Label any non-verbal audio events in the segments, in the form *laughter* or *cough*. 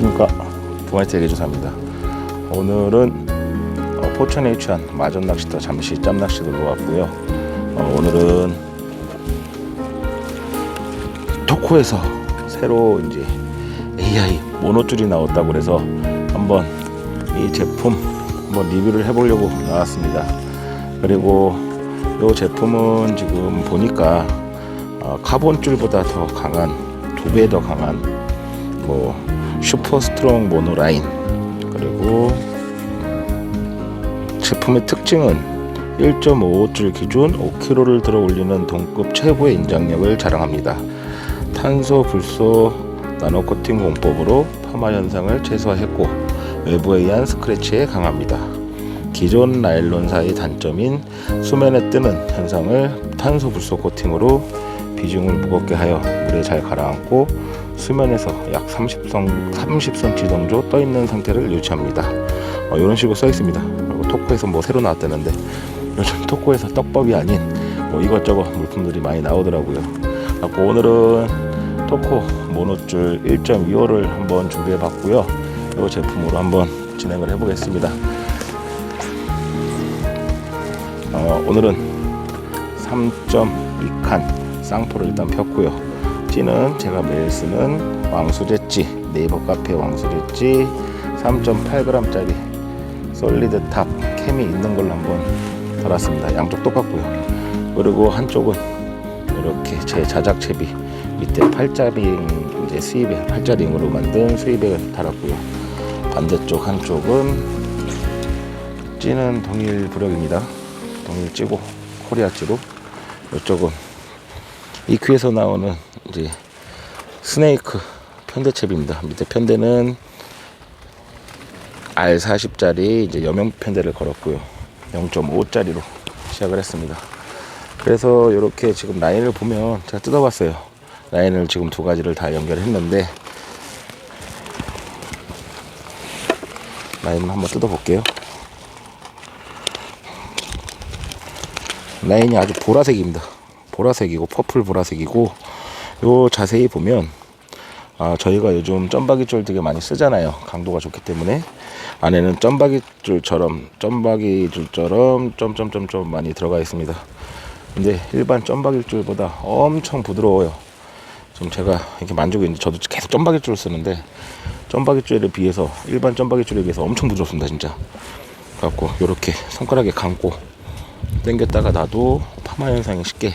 안녕하십니까? 부마이트 예조사입니다. 오늘은 어, 포천에 위치한 마전 낚시터 잠시 짬 낚시 놀러 왔고요. 어, 오늘은 토코에서 새로 이제 AI 모노줄이 나왔다고 그래서 한번 이 제품 한번 리뷰를 해보려고 나왔습니다. 그리고 이 제품은 지금 보니까 어, 카본줄보다 더 강한 두 배 더 강한 뭐 슈퍼 스트롱 모노라인 그리고 제품의 특징은 1.55줄 기준 5kg를 들어 올리는 동급 최고의 인장력을 자랑합니다. 탄소 불소 나노 코팅 공법으로 파마 현상을 최소화했고 외부에 의한 스크래치에 강합니다. 기존 나일론사의 단점인 수면에 뜨는 현상을 탄소 불소 코팅으로 비중을 무겁게 하여 물에 잘 가라앉고 수면에서 약 30cm, 30cm 정도 떠 있는 상태를 유지합니다. 어, 이런 식으로 써 있습니다. 그리고 토코에서 뭐 새로 나왔다는데 요즘 토코에서 떡밥이 아닌 뭐 이것저것 물품들이 많이 나오더라고요. 그래서 오늘은 토코 모노줄 1.25를 한번 준비해 봤고요. 이 제품으로 한번 진행을 해보겠습니다. 어, 오늘은 3.2칸 쌍포를 일단 폈고요. 찌는 제가 매일 쓰는 왕수제찌 네이버 카페 왕수제찌 3.8g짜리 솔리드 탑 캠이 있는 걸로 한번 달았습니다. 양쪽 똑같고요. 그리고 한쪽은 이렇게 제 자작채비 밑에 팔자링 이제 스위백 팔자링으로 만든 스위백을 달았고요. 반대쪽 한쪽은 찌는 동일 부력입니다. 동일 찌고 코리아 찌로 이쪽은 이큐에서 나오는 이제 스네이크 편대채비입니다. 밑에 편대는 R40짜리 이제 여명 편대를 걸었고요. 0.5짜리로 시작을 했습니다. 그래서 이렇게 지금 라인을 보면 제가 뜯어봤어요. 라인을 지금 두 가지를 다 연결했는데 라인을 한번 뜯어볼게요. 라인이 아주 보라색입니다. 보라색이고 퍼플 보라색이고 요 자세히 보면 아, 저희가 요즘 점박이줄 되게 많이 쓰잖아요. 강도가 좋기 때문에 안에는 점박이줄처럼 점박이줄처럼 점점점점 많이 들어가 있습니다. 근데 일반 점박이줄보다 엄청 부드러워요. 지금 제가 이렇게 만지고 있는데 저도 계속 점박이줄을 쓰는데 점박이줄에 비해서 일반 점박이줄에 비해서 엄청 부드럽습니다, 진짜. 갖고 이렇게 손가락에 감고 당겼다가 놔도 파마 현상이 쉽게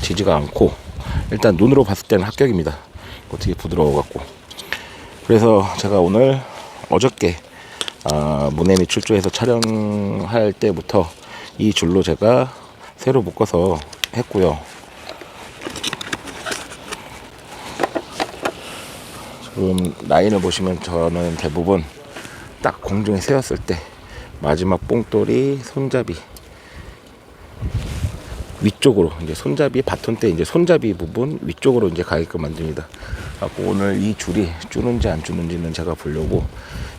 지지가 않고 일단 눈으로 봤을 때는 합격입니다. 어떻게 부드러워 갖고 그래서 제가 오늘 어저께 아, 문해미 출조해서 촬영할 때부터 이 줄로 제가 새로 묶어서 했고요. 지금 라인을 보시면 저는 대부분 딱 공중에 세웠을 때 마지막 뽕돌이 손잡이 위쪽으로 이제 손잡이 바톤 때 이제 손잡이 부분 위쪽으로 이제 가게끔 만듭니다. 오늘 이 줄이 주는지 안 주는지는 제가 보려고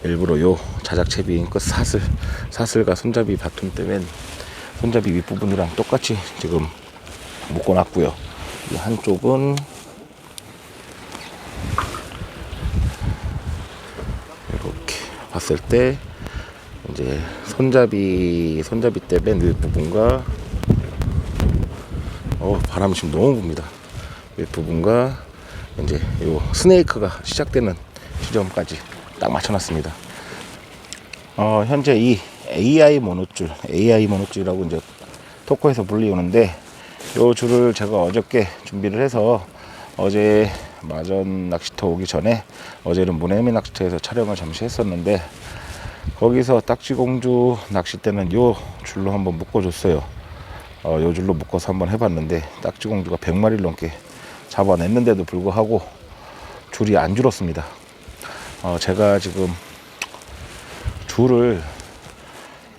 일부러 요 자작 채비인 그 사슬 사슬과 손잡이 바톤 때문에 손잡이 윗부분이랑 똑같이 지금 묶어놨고요. 이 한쪽은 이렇게 봤을 때 이제 손잡이 손잡이 때문에 윗부분과 어, 바람이 지금 너무 붑니다. 윗부분과 이제 요 스네이크가 시작되는 지점까지 딱 맞춰놨습니다. 어, 현재 이 AI 모노줄, AI 모노줄이라고 이제 토코에서 불리우는데 요 줄을 제가 어저께 준비를 해서 어제 마전 낚시터 오기 전에 어제는 문해미 낚시터에서 촬영을 잠시 했었는데 거기서 딱지공주 낚싯대는 요 줄로 한번 묶어줬어요. 어, 요 줄로 묶어서 한번 해봤는데 딱지공주가 100마리를 넘게 잡아냈는데도 불구하고 줄이 안 줄었습니다. 어, 제가 지금 줄을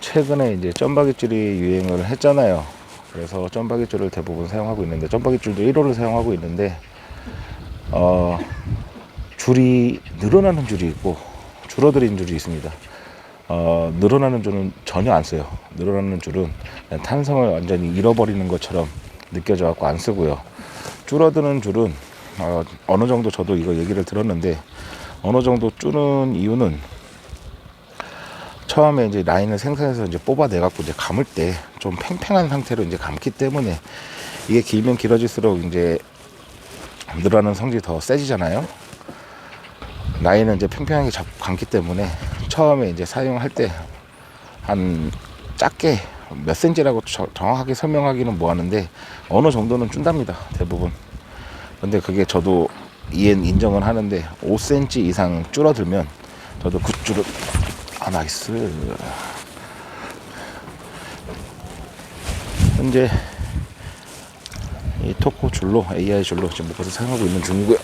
최근에 이제 점박이줄이 유행을 했잖아요. 그래서 점박이줄을 대부분 사용하고 있는데 점박이줄도 1호를 사용하고 있는데 어, 줄이 늘어나는 줄이 있고 줄어드는 줄이 있습니다. 어, 늘어나는 줄은 전혀 안 써요. 늘어나는 줄은 탄성을 완전히 잃어버리는 것처럼 느껴져 갖고 안 쓰고요. 줄어드는 줄은 어, 어느 정도 저도 이거 얘기를 들었는데 어느 정도 쪼는 이유는 처음에 이제 라인을 생산해서 이제 뽑아내 갖고 이제 감을 때 좀 팽팽한 상태로 이제 감기 때문에 이게 길면 길어질수록 이제 늘어나는 성질이 더 세지잖아요. 라인은 이제 팽팽하게 잡 감기 때문에 처음에 이제 사용할 때 한 작게 몇 센치라고 저- 정확하게 설명하기는 뭐하는데 어느 정도는 준답니다 대부분. 근데 그게 저도 이엔 인정은 하는데 5cm 이상 줄어들면 저도 그 줄을 아 나이스 현재 이 토코 줄로 AI 줄로 지금 묶어서 사용하고 있는 중이고요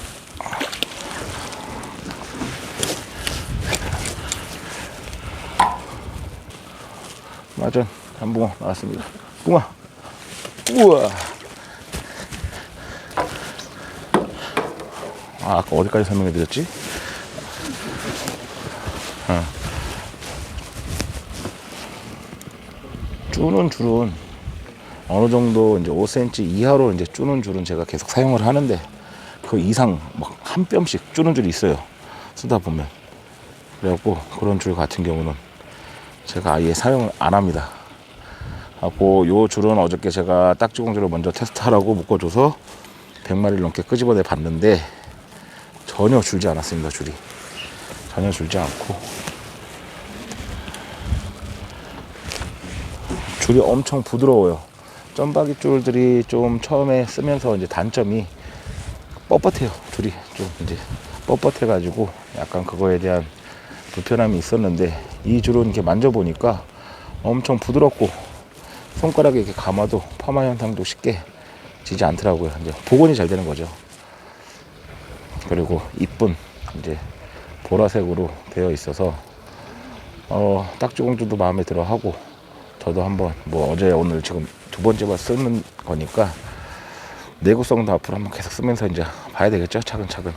한 붕어 나왔습니다 붕어 우와 아, 아까 어디까지 설명해 드렸지? 어. 쪼는 줄은 어느 정도 이제 5cm 이하로 이제 쪼는 줄은 제가 계속 사용을 하는데 그 이상 막 한 뼘씩 쪼는 줄이 있어요. 쓰다 보면. 그래갖고 그런 줄 같은 경우는 제가 아예 사용을 안 합니다. 하고 요 줄은 어저께 제가 딱지공줄을 먼저 테스트하라고 묶어줘서 100마리를 넘게 끄집어내 봤는데 전혀 줄지 않았습니다 줄이. 전혀 줄지 않고. 줄이 엄청 부드러워요. 점박이 줄들이 좀 처음에 쓰면서 이제 단점이 뻣뻣해요 줄이. 좀 이제 뻣뻣해 가지고 약간 그거에 대한 불편함이 있었는데 이 줄은 이렇게 만져보니까 엄청 부드럽고 손가락에 이렇게 감아도 파마 현상도 쉽게 지지 않더라고요. 이제 복원이 잘 되는 거죠. 그리고 이쁜 이제 보라색으로 되어 있어서 어 딱지공주도 마음에 들어 하고 저도 한번 뭐 어제 오늘 지금 두 번째 번 쓰는 거니까 내구성도 앞으로 한번 계속 쓰면서 이제 봐야 되겠죠? 차근차근.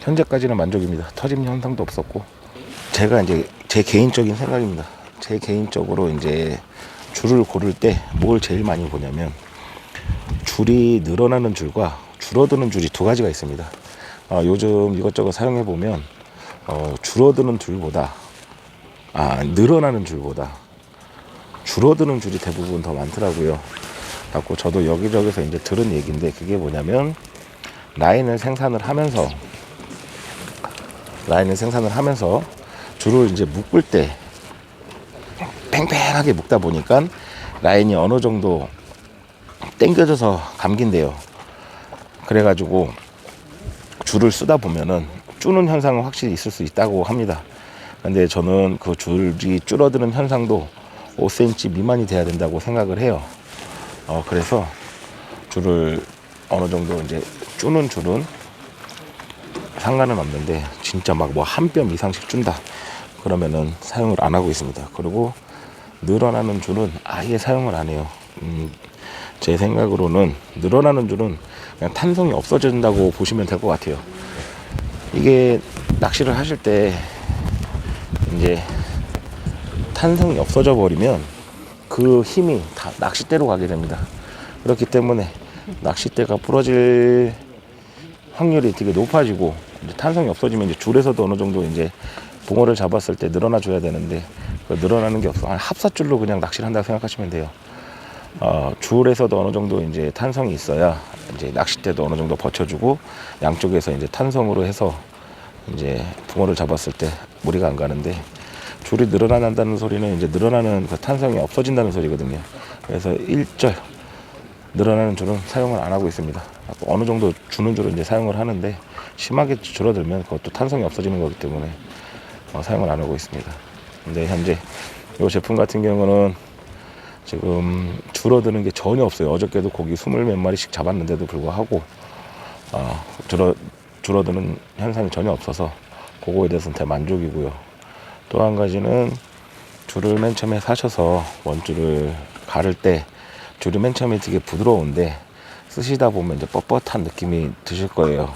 현재까지는 만족입니다. 터짐 현상도 없었고 제가 이제 제 개인적인 생각입니다 제 개인적으로 이제 줄을 고를 때 뭘 제일 많이 보냐면 줄이 늘어나는 줄과 줄어드는 줄이 두 가지가 있습니다 어, 요즘 이것저것 사용해 보면 어, 줄어드는 줄보다 아 늘어나는 줄보다 줄어드는 줄이 대부분 더 많더라고요. 갖고 저도 여기저기서 이제 들은 얘기인데 그게 뭐냐면 라인을 생산을 하면서 라인을 생산을 하면서 줄을 이제 묶을 때 팽팽하게 묶다 보니까 라인이 어느 정도 당겨져서 감긴대요. 그래가지고 줄을 쓰다 보면은 쪼는 현상은 확실히 있을 수 있다고 합니다. 근데 저는 그 줄이 줄어드는 현상도 5cm 미만이 돼야 된다고 생각을 해요. 어, 그래서 줄을 어느 정도 이제 쪼는 줄은 상관은 없는데 진짜 막 뭐 한 뼘 이상씩 준다. 그러면은 사용을 안 하고 있습니다. 그리고 늘어나는 줄은 아예 사용을 안 해요. 음, 제 생각으로는 늘어나는 줄은 그냥 탄성이 없어진다고 보시면 될 것 같아요. 이게 낚시를 하실 때 이제 탄성이 없어져 버리면 그 힘이 다 낚싯대로 가게 됩니다. 그렇기 때문에 낚싯대가 부러질 확률이 되게 높아지고 탄성이 없어지면 이제 줄에서도 어느 정도 이제 붕어를 잡았을 때 늘어나 줘야 되는데 그 늘어나는 게 없어. 한 합사줄로 그냥 낚시를 한다고 생각하시면 돼요. 어, 줄에서도 어느 정도 이제 탄성이 있어야 이제 낚싯대도 어느 정도 버텨주고 양쪽에서 이제 탄성으로 해서 이제 붕어를 잡았을 때 무리가 안 가는데 줄이 늘어난다는 소리는 이제 늘어나는 그 탄성이 없어진다는 소리거든요. 그래서 일절 늘어나는 줄은 사용을 안 하고 있습니다. 어느 정도 주는 줄은 이제 사용을 하는데 심하게 줄어들면 그것도 탄성이 없어지는 거기 때문에 어, 사용을 안 하고 있습니다. 근데 현재 이 제품 같은 경우는 지금 줄어드는 게 전혀 없어요. 어저께도 고기 스물 몇 마리씩 잡았는데도 불구하고 어, 줄어 줄어드는 현상이 전혀 없어서 그거에 대해서는 대만족이고요. 또 한 가지는 줄을 맨 처음에 사셔서 원줄을 가를 때 줄이 맨 처음에 되게 부드러운데 쓰시다 보면 이제 뻣뻣한 느낌이 드실 거예요.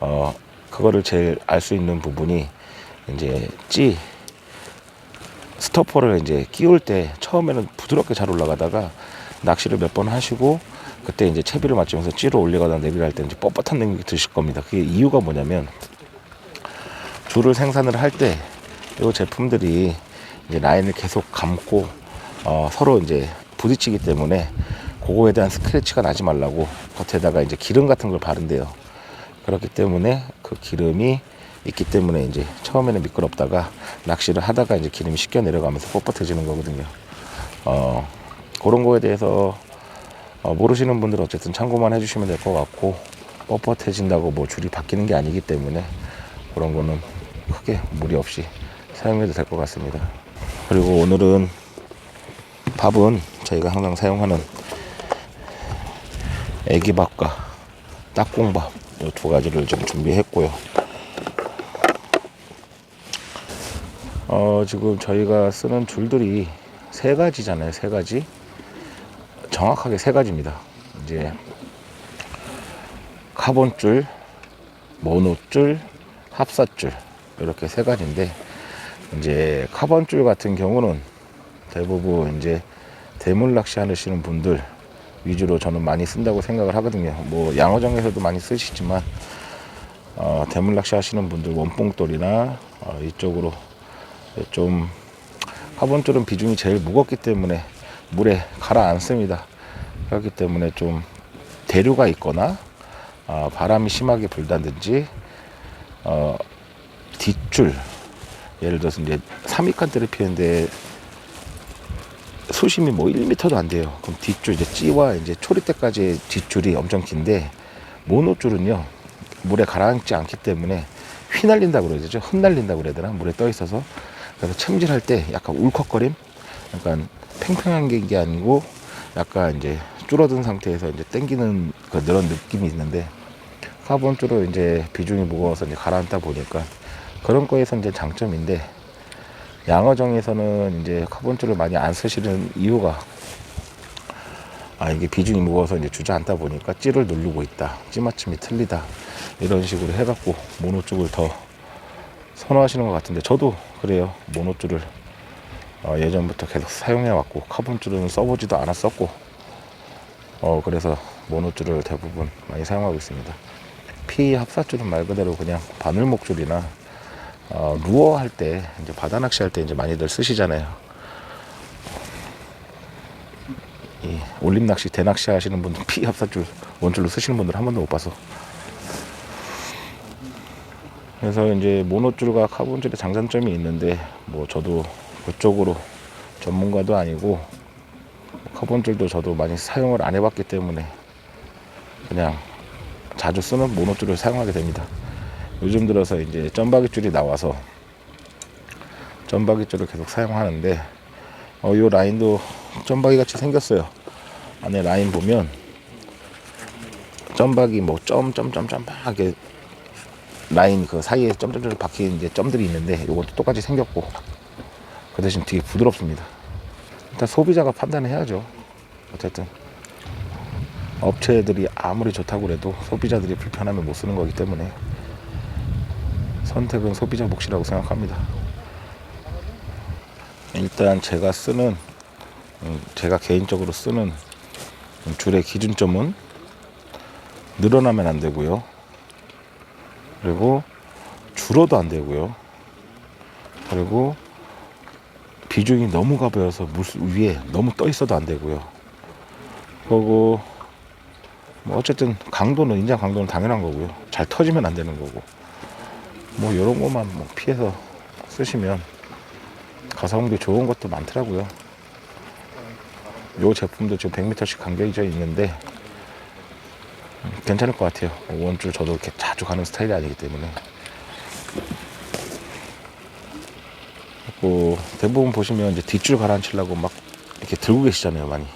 어, 그거를 제일 알 수 있는 부분이 이제 찌 스토퍼를 이제 끼울 때 처음에는 부드럽게 잘 올라가다가 낚시를 몇 번 하시고 그때 이제 채비를 맞추면서 찌로 올리거나 내리를 할때 이제 뻣뻣한 느낌이 드실 겁니다. 그게 이유가 뭐냐면 줄을 생산을 할 때 이 제품들이 이제 라인을 계속 감고 어, 서로 이제 부딪히기 때문에 그거에 대한 스크래치가 나지 말라고 겉에다가 이제 기름 같은 걸 바른대요. 그렇기 때문에 그 기름이 있기 때문에 이제 처음에는 미끄럽다가 낚시를 하다가 이제 기름이 씻겨 내려가면서 뻣뻣해지는 거거든요. 어, 그런 거에 대해서 어, 모르시는 분들은 어쨌든 참고만 해주시면 될 것 같고 뻣뻣해진다고 뭐 줄이 바뀌는 게 아니기 때문에 그런 거는 크게 무리 없이 사용해도 될 것 같습니다. 그리고 오늘은 밥은 저희가 항상 사용하는 애기밥과 딱콩밥 이 두 가지를 좀 준비했고요. 어, 지금 저희가 쓰는 줄들이 세 가지잖아요. 세 가지. 정확하게 세 가지입니다. 이제 카본줄, 모노줄, 합사줄 이렇게 세 가지인데 이제 카본줄 같은 경우는 대부분 이제 대물 낚시 하시는 분들 위주로 저는 많이 쓴다고 생각을 하거든요. 뭐 양어장에서도 많이 쓰시지만 어, 대물 낚시 하시는 분들 원뽕돌이나 어, 이쪽으로 좀 카본줄은 비중이 제일 무겁기 때문에 물에 가라앉습니다. 그렇기 때문에 좀 대류가 있거나 어, 바람이 심하게 불다든지 어, 뒷줄 예를 들어서 이제 3미칸대를 피는데 수심이 뭐 1m도 안 돼요. 그럼 뒷줄 이제 찌와 이제 초리대까지 뒷줄이 엄청 긴데 모노줄은요 물에 가라앉지 않기 때문에 휘날린다고 그래야 되죠. 흩날린다고 그래야 되나 물에 떠 있어서 그래서 챔질할 때 약간 울컥거림, 약간 팽팽한 게 아니고 약간 이제 줄어든 상태에서 이제 당기는 그 그런 느낌이 있는데 카본줄은 이제 비중이 무거워서 이제 가라앉다 보니까 그런 거에서 이제 장점인데 양어정에서는 이제 카본줄을 많이 안 쓰시는 이유가 아 이게 비중이 무거워서 이제 주저앉다 보니까 찌를 누르고 있다 찌맞춤이 틀리다 이런 식으로 해갖고 모노 쪽을 더 선호하시는 것 같은데 저도 그래요 모노 줄을 어, 예전부터 계속 사용해 왔고 카본 줄은 써보지도 않았었고 어 그래서 모노 줄을 대부분 많이 사용하고 있습니다 피 합사줄은 말 그대로 그냥 바늘목 줄이나 어, 루어 할 때 이제 바다 낚시 할 때 이제 많이들 쓰시잖아요. 이 올림 낚시, 대낚시 하시는 분들 피 합사줄 원줄로 쓰시는 분들 한 번도 못 봐서. 그래서 이제 모노줄과 카본줄의 장단점이 있는데 뭐 저도 그쪽으로 전문가도 아니고 카본줄도 저도 많이 사용을 안 해봤기 때문에 그냥 자주 쓰는 모노줄을 사용하게 됩니다. 요즘 들어서 이제 점박이 줄이 나와서 점박이 줄을 계속 사용하는데 어, 요 라인도 점박이 같이 생겼어요. 안에 라인 보면 점박이 뭐 점 점점 점하게 라인 그 사이에 점점점 박힌 이제 점들이 있는데 이것도 똑같이 생겼고 그 대신 되게 부드럽습니다. 일단 소비자가 판단을 해야죠. 어쨌든 업체들이 아무리 좋다고 그래도 소비자들이 불편하면 못 쓰는 거기 때문에 선택은 소비자 몫이라고 생각합니다. 일단 제가 쓰는 음, 제가 개인적으로 쓰는 줄의 기준점은 늘어나면 안 되고요. 그리고 줄어도 안 되고요. 그리고 비중이 너무 가벼워서 물 위에 너무 떠 있어도 안 되고요. 그리고 뭐 어쨌든 강도는 인장 강도는 당연한 거고요. 잘 터지면 안 되는 거고. 뭐 이런 것만 뭐 피해서 쓰시면 가성비 좋은 것도 많더라고요. 요 제품도 지금 100m씩 간격이 있는데 괜찮을 것 같아요. 원줄 저도 이렇게 자주 가는 스타일이 아니기 때문에. 그 대부분 보시면 이제 뒷줄 가라앉히려고 막 이렇게 들고 계시잖아요, 많이.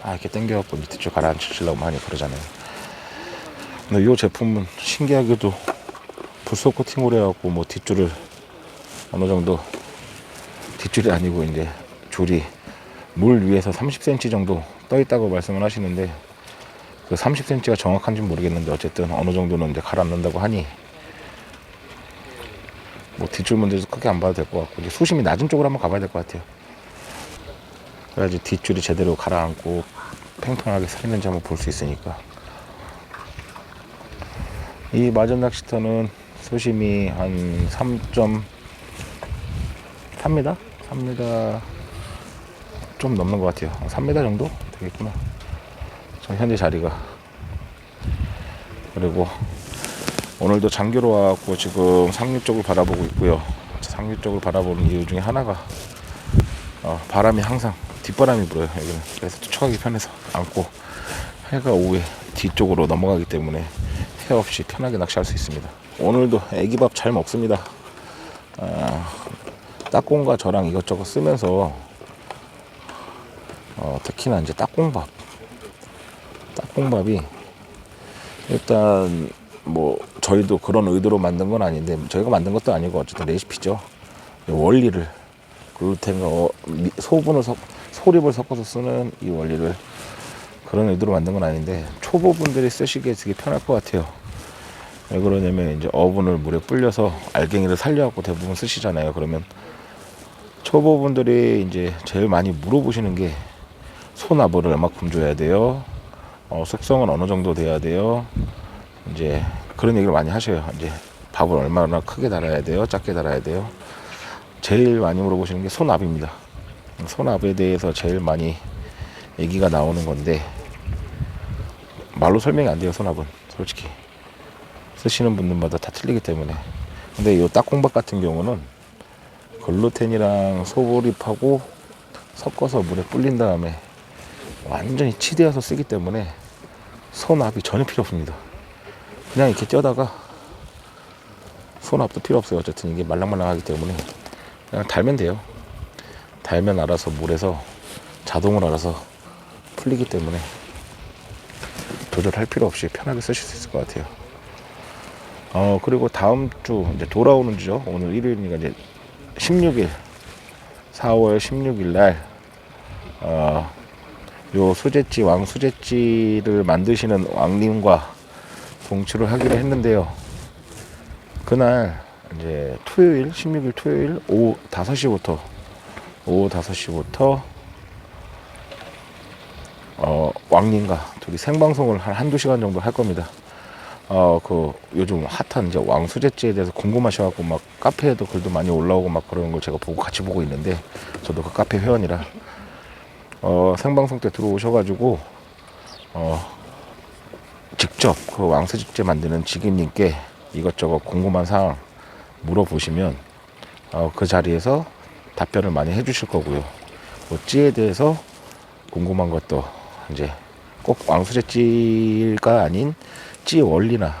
아, 이렇게 당겨갖고 뒷줄 가라앉히려고 많이 그러잖아요. 근데 이 제품은 신기하게도 불소 코팅으로 해갖고 뭐 뒷줄을 어느 정도 뒷줄이 아니고 이제 줄이 물 위에서 30cm 정도 떠 있다고 말씀을 하시는데 그 30cm가 정확한지 는 모르겠는데 어쨌든 어느 정도는 이제 가라앉는다고 하니 뭐 뒷줄 문제도 크게 안 봐도 될 것 같고 이제 수심이 낮은 쪽으로 한번 가봐야 될 것 같아요. 그래야지 뒷줄이 제대로 가라앉고 팽팽하게 서 있는지 한번 볼 수 있으니까 이 마전 낚시터는 수심이 한 3점 3m? 3m 좀 넘는 것 같아요. 한 3m 정도 되겠구나. 저 현재 자리가. 그리고 오늘도 장교로 와갖고 지금 상류 쪽을 바라보고 있고요. 상류 쪽을 바라보는 이유 중에 하나가 어, 바람이 항상 뒷바람이 불어요. 여기는 그래서 투척하기 편해서 안고 해가 오후에 뒤쪽으로 넘어가기 때문에 해 없이 편하게 낚시할 수 있습니다. 오늘도 애기밥 잘 먹습니다. 아, 딱공과 저랑 이것저것 쓰면서 어, 특히나 이제 딱공밥 딱공밥이 일단 뭐 저희도 그런 의도로 만든 건 아닌데 저희가 만든 것도 아니고 어쨌든 레시피죠. 원리를. 글루텐과 어, 미- 소분을 섞 소립을 섞어서 쓰는 이 원리를 그런 의도로 만든 건 아닌데 초보분들이 쓰시기에 되게 편할 것 같아요. 왜 그러냐면 이제 어분을 물에 불려서 알갱이를 살려갖고 대부분 쓰시잖아요. 그러면 초보분들이 이제 제일 많이 물어보시는 게 소나무를 얼마큼 줘야 돼요 어, 숙성은 어느 정도 돼야 돼요 이제 그런 얘기를 많이 하셔요. 이제 밥을 얼마나 크게 달아야 돼요? 작게 달아야 돼요? 제일 많이 물어보시는 게 소납입니다. 소납에 대해서 제일 많이 얘기가 나오는 건데 말로 설명이 안 돼요. 소납은 솔직히 쓰시는 분들마다 다 틀리기 때문에 근데 이 딱콩밥 같은 경우는 글루텐이랑 소보립하고 섞어서 물에 불린 다음에 완전히 치대어서 쓰기 때문에 소납이 전혀 필요 없습니다. 그냥 이렇게 쪄다가 손압도 필요 없어요. 어쨌든 이게 말랑말랑하기 때문에 그냥 달면 돼요. 달면 알아서 물에서 자동으로 알아서 풀리기 때문에 조절할 필요 없이 편하게 쓰실 수 있을 것 같아요. 어 그리고 다음 주 이제 돌아오는 주죠. 오늘 일요일이니까 이제 16일 4월 16일 날 어, 요 수제찌 왕 수제찌를 만드시는 왕님과 동치를 하기로 했는데요. 그날 이제 토요일 16일 토요일 오후 5시부터 오후 5시부터 어, 왕님과 둘이 생방송을 한 한두 시간 정도 할 겁니다. 어, 그 요즘 핫한 이제 왕수제찌에 대해서 궁금하셔갖고 막 카페에도 글도 많이 올라오고 막 그러는 걸 제가 보고 같이 보고 있는데 저도 그 카페 회원이라 어, 생방송 때 들어오셔가지고 어, 직접 그 왕수집제 만드는 지기님께 이것저것 궁금한 사항 물어보시면 어, 그 자리에서 답변을 많이 해주실 거고요. 뭐 찌에 대해서 궁금한 것도 이제 꼭 왕수제찌가 아닌 찌 원리나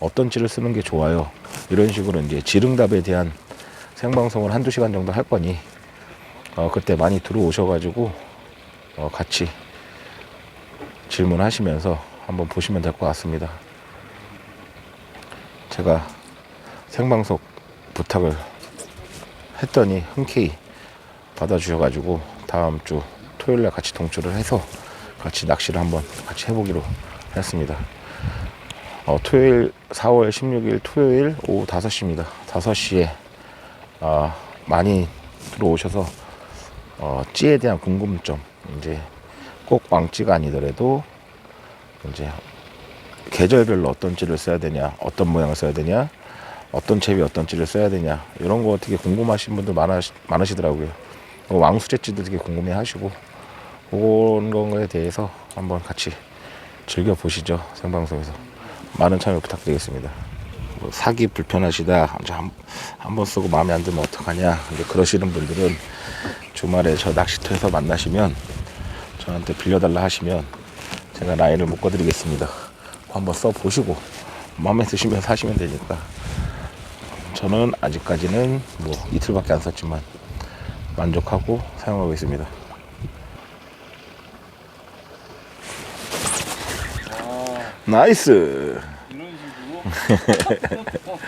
어떤 찌를 쓰는 게 좋아요. 이런 식으로 이제 지릉답에 대한 생방송을 한두 시간 정도 할 거니 어, 그때 많이 들어오셔가지고 어, 같이 질문하시면서 한번 보시면 될 것 같습니다. 제가 생방송 부탁을 했더니 흔쾌히 받아주셔가지고 다음 주 토요일 날 같이 동출을 해서 같이 낚시를 한번 같이 해보기로 했습니다. 어, 토요일 4월 16일 토요일 오후 5시입니다. 5시에 아, 많이 들어오셔서 어, 찌에 대한 궁금점 이제 꼭 왕찌가 아니더라도 이제 계절별로 어떤 찌를 써야 되냐, 어떤 모양을 써야 되냐, 어떤 채비 어떤 찌를 써야 되냐 이런 거 되게 궁금하신 분들 많으, 많으시더라고요. 어, 왕수제찌도 되게 궁금해하시고 그런 거에 대해서 한번 같이 즐겨 보시죠 생방송에서 많은 참여 부탁드리겠습니다. 뭐 사기 불편하시다 한번 쓰고 마음에 안 들면 어떡하냐 이제 그러시는 분들은 주말에 저 낚시터에서 만나시면 저한테 빌려달라 하시면 제가 라인을 묶어드리겠습니다. 한번 써보시고 마음에 드시면 사시면 되니까 저는 아직까지는 뭐 이틀밖에 안 썼지만 만족하고 사용하고 있습니다. 나이스. 이런 식으로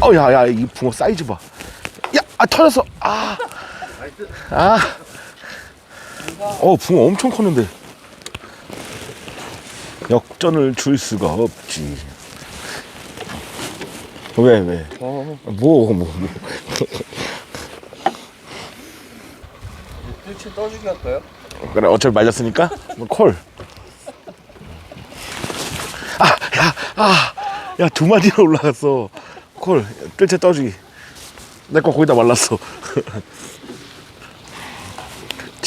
*laughs* 어, 야, 야, 이 붕어 사이즈 봐. 야, 아, 터졌어. 아, 아. 어, 붕어 엄청 컸는데. 역전을 줄 수가 없지. 왜, 왜? 어, 뭐, 뭐, 뭐. 뜰채 떠주기 할까요? 그래, 어차피 말렸으니까, 뭐 콜. 아, 야, 아, 야 두 마리나 올라갔어 콜 뜰채 떠주기 내 거 거기다 말랐어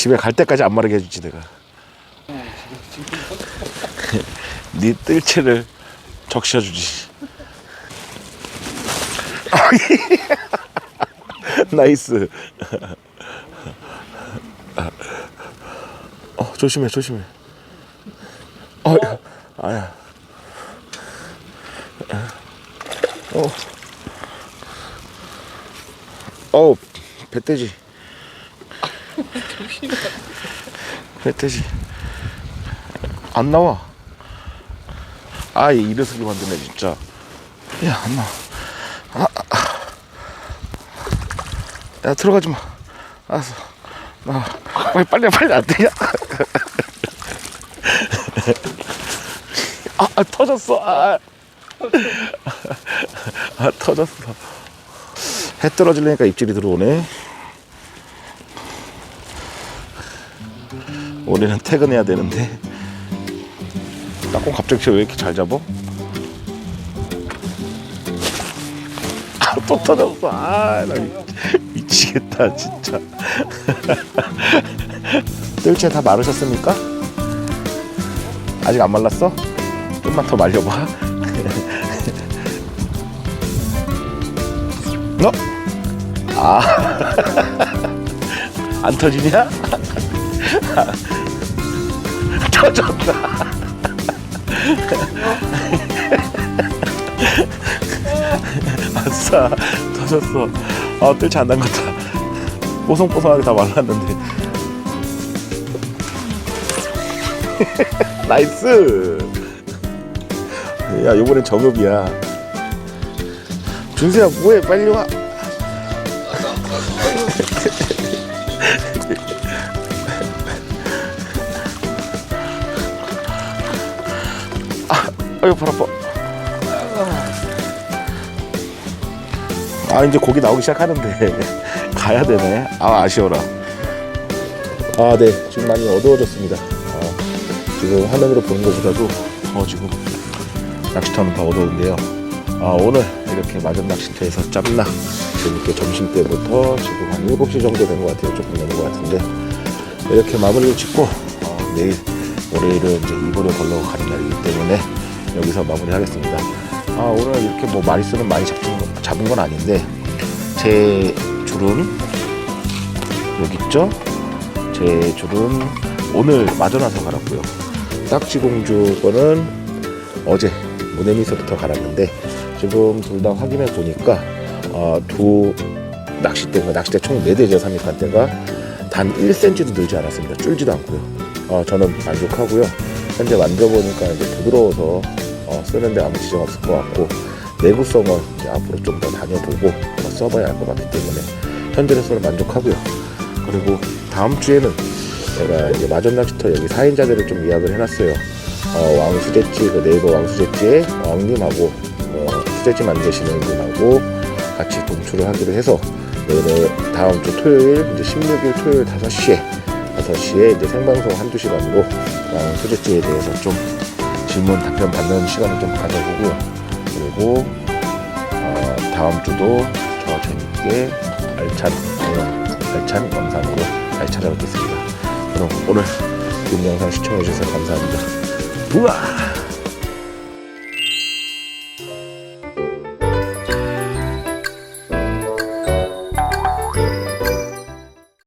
집에 갈 때까지 안 마르게 해주지 내가. *laughs* 네 뜰채를 적셔주지. *laughs* 나이스. 어 조심해 조심해. 어 야, 아야. 어. 어, 배돼지. *laughs* 배돼지. 안 나와. 아, 얘 이래서기 만드네, 진짜. 야, 안 나와. 아, 아. 야, 들어가지 마. 알았어. 나 빨리, 빨리, 빨리 안 되냐? *laughs* 아, 아, 터졌어. 아. *laughs* 아 터졌어 해 떨어지려니까 입질이 들어오네 올해는 퇴근해야 되는데 딱꼭 갑자기 왜 이렇게 잘 잡어? 아, 또 터졌어 아나 미치겠다 진짜 *laughs* 뜰채 다 마르셨습니까? 아직 안 말랐어? 좀만 더 말려봐 *laughs* 너? 아. *laughs* 안 터지냐? 터졌다. 아싸, 터졌어. 아, 뜰채 안 담갔다. 뽀송뽀송하게 다 말랐는데. *laughs* 나이스. 야, 요번엔 정읍이야. 준수야 뭐해 빨리 와 아, 아유 발 아파. 아 이제 고기 나오기 시작하는데 *laughs* 가야 되네. 아 아쉬워라. 아 네. 지금 많이 어두워졌습니다. 아, 지금 화면으로 보는 것보다도 더 지금 낚시터는 더 어두운데요. 아, 오늘 이렇게 마전 낚시터에서 짬낚 재밌게 점심 때부터 지금 한 7시 정도 된 것 같아요. 조금 넘은 것 같은데. 이렇게 마무리를 짓고 어, 내일 월요일은 이제 이불을 걸러 가는 날이기 때문에 여기서 마무리하겠습니다. 아, 오늘 이렇게 뭐 마리수는 많이 건- 잡은 건 아닌데 제 줄은 여기 있죠? 제 줄은 오늘 마전 와서 갈았고요. 딱지공주 거는 어제 모네미서부터 갈았는데 지금 둘 다 확인해 보니까 어, 두 낚싯대가 낚싯대 총 4대죠 3미간대가 단 1cm도 늘지 않았습니다 줄지도 않고요 어, 저는 만족하고요 현재 만져보니까 이제 부드러워서 어, 쓰는데 아무 지장 없을 것 같고 내구성은 앞으로 좀 더 다녀보고 어, 써봐야 할 것 같기 때문에 현재로서는 만족하고요. 그리고 다음 주에는 제가 이제 마전 낚시터 여기 4인자들을 좀 예약을 해놨어요. 어, 왕수제찌 그 네이버 왕수제찌에 왕님하고 어, 수제찌 만드시는 분하고 같이 동출을 하기로 해서 내일 다음 주 토요일 이제 16일 토요일 5시에 5시에 이제 생방송 한두 시간으로 왕수제찌에 대해서 좀 질문 답변 받는 시간을 좀 가져보고요 그리고 어, 다음 주도 저 재밌게 알찬 알찬 영상으로 잘 찾아뵙겠습니다. 그럼 오늘 이 영상 시청해주셔서 감사합니다. 우와